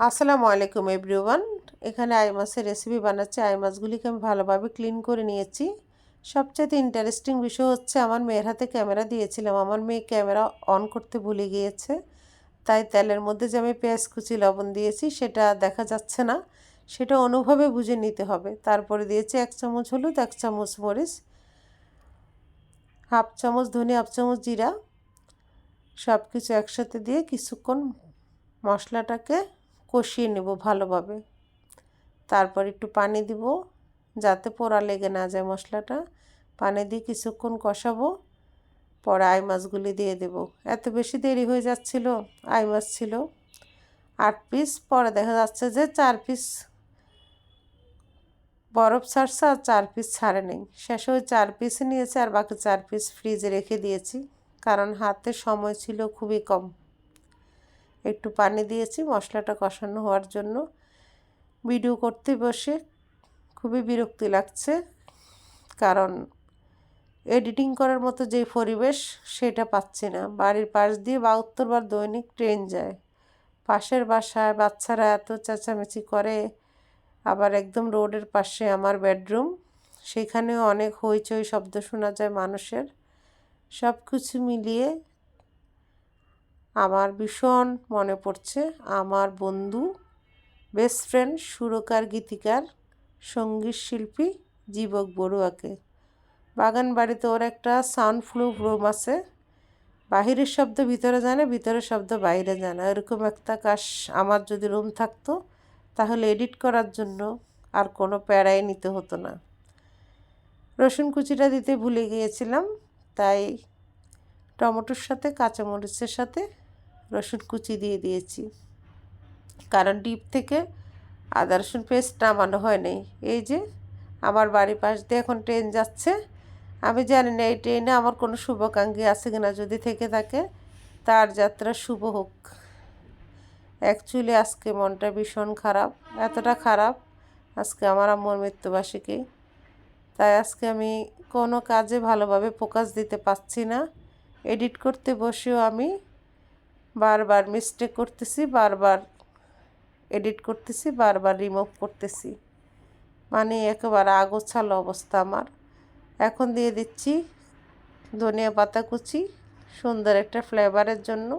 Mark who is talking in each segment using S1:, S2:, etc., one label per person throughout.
S1: আসসালামু আলাইকুম এভরিওয়ান। এখানে আই মাছের রেসিপি বানাচ্ছি। আই মাছগুলিকে আমি ভালোভাবে ক্লিন করে নিয়েছি। সবচেয়ে ইন্টারেস্টিং বিষয় হচ্ছে, আমার মেয়ের হাতে ক্যামেরা দিয়েছিলাম। আমার মেয়ে ক্যামেরা অন করতে ভুলে গিয়েছে। তাই তেলের মধ্যে যে আমি পেঁয়াজ কুচি, লবণ দিয়েছি, সেটা দেখা যাচ্ছে না। সেটা অনুভবে বুঝে নিতে হবে। তারপরে দিয়েছি এক চামচ হলুদ, এক চামচ মরিচ, হাফ চামচ ধনে, হাফ চামচ জিরা। সব কিছু একসাথে দিয়ে কিছুক্ষণ মশলাটাকে কষিয়ে নেব ভালোভাবে। তারপর একটু পানি দিব, যাতে পোড়া লেগে না যায় মশলাটা। পানি দিয়ে কিছুক্ষণ কষাবো, পরে আই মাছগুলি দিয়ে দেব। এত বেশি দেরি হয়ে যাচ্ছিল, আই মাছ ছিল আট পিস, পরে দেখা যাচ্ছে যে চার পিস বরফ ছাড়ছে আর চার পিস ছাড়ে নেই। শেষে ওই চার পিস নিয়েছে আর বাকি চার পিস ফ্রিজে রেখে দিয়েছি, কারণ হাতে সময় ছিল খুবই কম। একটু পানি দিয়েছি, মশলাটা কষানো হওয়ার জন্য। ভিডিও করতে বসে খুবই বিরক্তি লাগছে, কারণ এডিটিং করার মতো যে পরিবেশ সেটা পাচ্ছি না। বাড়ির পাশ দিয়ে বা উত্তরবার দৈনিক ট্রেন যায়। পাশের বাসায় বাচ্চারা এত চেঁচামেচি করে, আবার একদম রোডের পাশে আমার বেডরুম, সেখানেও অনেক হইচই শব্দ শোনা যায় মানুষের। সব কিছু মিলিয়ে আমার ভীষণ মনে পড়ছে আমার বন্ধু বেস্ট ফ্রেন্ড সুরকার, গীতিকার, সংগীত শিল্পী জীবক বড়ুয়াকে। বাগান বাড়িতে ওর একটা সাউন্ড ফ্লু রুম আছে। বাহিরের শব্দ ভিতরে জানে ভিতরের শব্দ বাইরে যায় না। এরকম একটা কাশ আমার যদি রুম থাকতো, তাহলে এডিট করার জন্য আর কোনো প্যারাই নিতে হতো না। রসুন কুচিটা দিতে ভুলে গিয়েছিলাম, তাই টমেটোর সাথে, কাঁচামরিচের সাথে রসুন কুচি দিয়ে দিয়েছি। কারণ ডিপ থেকে আদা, রসুন পেস্ট নামানো হয় এই যে আমার বাড়ির পাশ দিয়ে এখন ট্রেন যাচ্ছে। আমি জানি না এই ট্রেনে আমার কোনো শুভাকাঙ্ক্ষী আছে কিনা, যদি থেকে থাকে তার যাত্রা শুভ হোক। অ্যাকচুয়ালি আজকে মনটা ভীষণ খারাপ, এতটা খারাপ। আজকে আমার আম্মুর মৃত্যুবার্ষিকী। তাই আজকে আমি কোনো কাজে ভালোভাবে ফোকাস দিতে পারছি না। এডিট করতে বসেও আমি বারবার মিস্টেক করতেছি, বারবার এডিট করতেছি, বারবার রিমুভ করতেছি। মানে একেবারে আগোছালো অবস্থা আমার। এখন দিয়ে দিচ্ছি ধনিয়া পাতা কুচি, সুন্দর একটা ফ্লেভারের জন্য।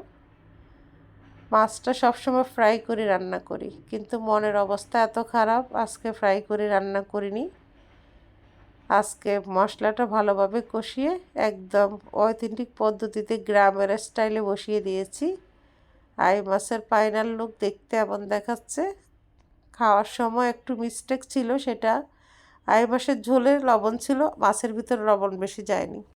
S1: মাছটা সবসময় ফ্রাই করে রান্না করি, কিন্তু মনের অবস্থা এত খারাপ, আজকে ফ্রাই করে রান্না করিনি। আজকে মশলাটা ভালোভাবে কষিয়ে একদম অথেন্টিক পদ্ধতিতে গ্রামের স্টাইলে বসিয়ে দিয়েছি। আই মাছের ফাইনাল লুক দেখতে এমন দেখাচ্ছে। খাওয়ার সময় একটু মিস্টেক ছিল সেটা। আই মাসের ঝোলে লবণ ছিল, মাছের ভিতরে লবণ বেশি যায়নি।